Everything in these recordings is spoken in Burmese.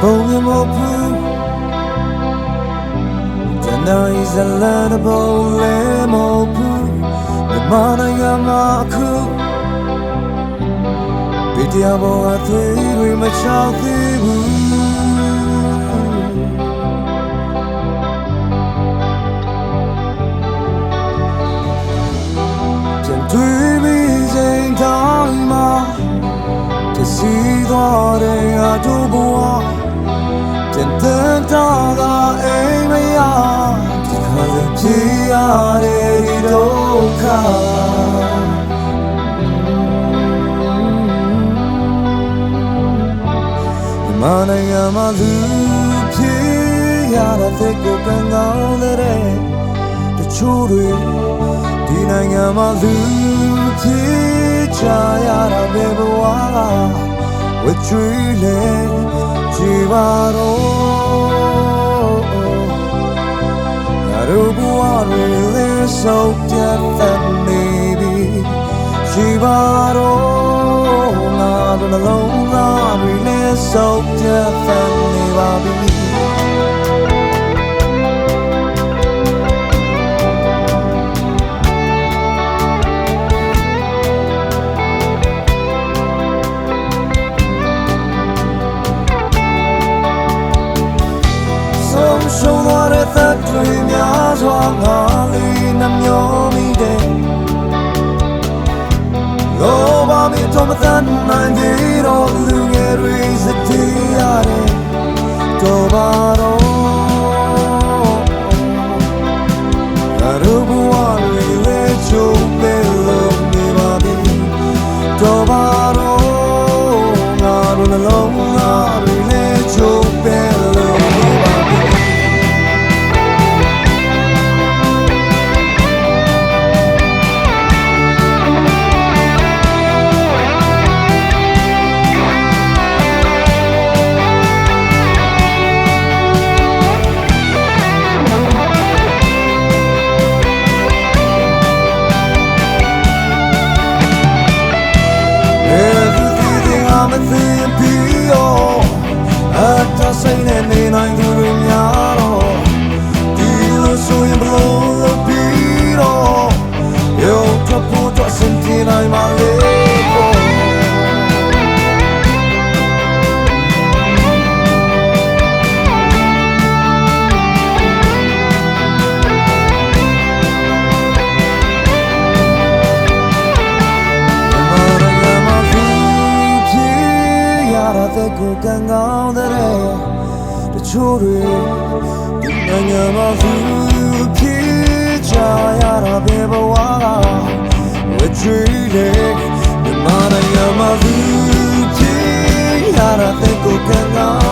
ပုံမြင်မဘူးတနအီဇလန်ဘုံလေမဘူးမြမနိုင်ငံမှာအခု တဲ့ဒီဒုက္ခမနိုင်ငံမှာလူပြေးရတဲ့ကိုကံကောင်းတဲ့တချို့တွေဒီနိုင်ငံမှာလူဖြစ်ချရတာပဲဘဝဝချွေးလေကြည်ပါတော့ငါ တို့ဘဝတွေလဲဆုံးပြတ်တဲ့နေပြီကြည်ပါတော့ငါတို့နှလုံးသားတွေလဲဆုံးပြတ်တဲ့နေပါပြီ ငါလေးနှမျောမိတယ်လောဘမင်း Everything I'm a thing be all အတဆိုင်နဲ့နေနိုင် ကိုကံကောင်းတဲ့တချို့တွေဒီနိုင်ငံမှာဖူးဖြေချရတာပဲဘဝကဝချွေးလေဒီမရရမဖူးဖြေရတဲ့ကိုကံကောင်း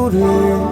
Buddha.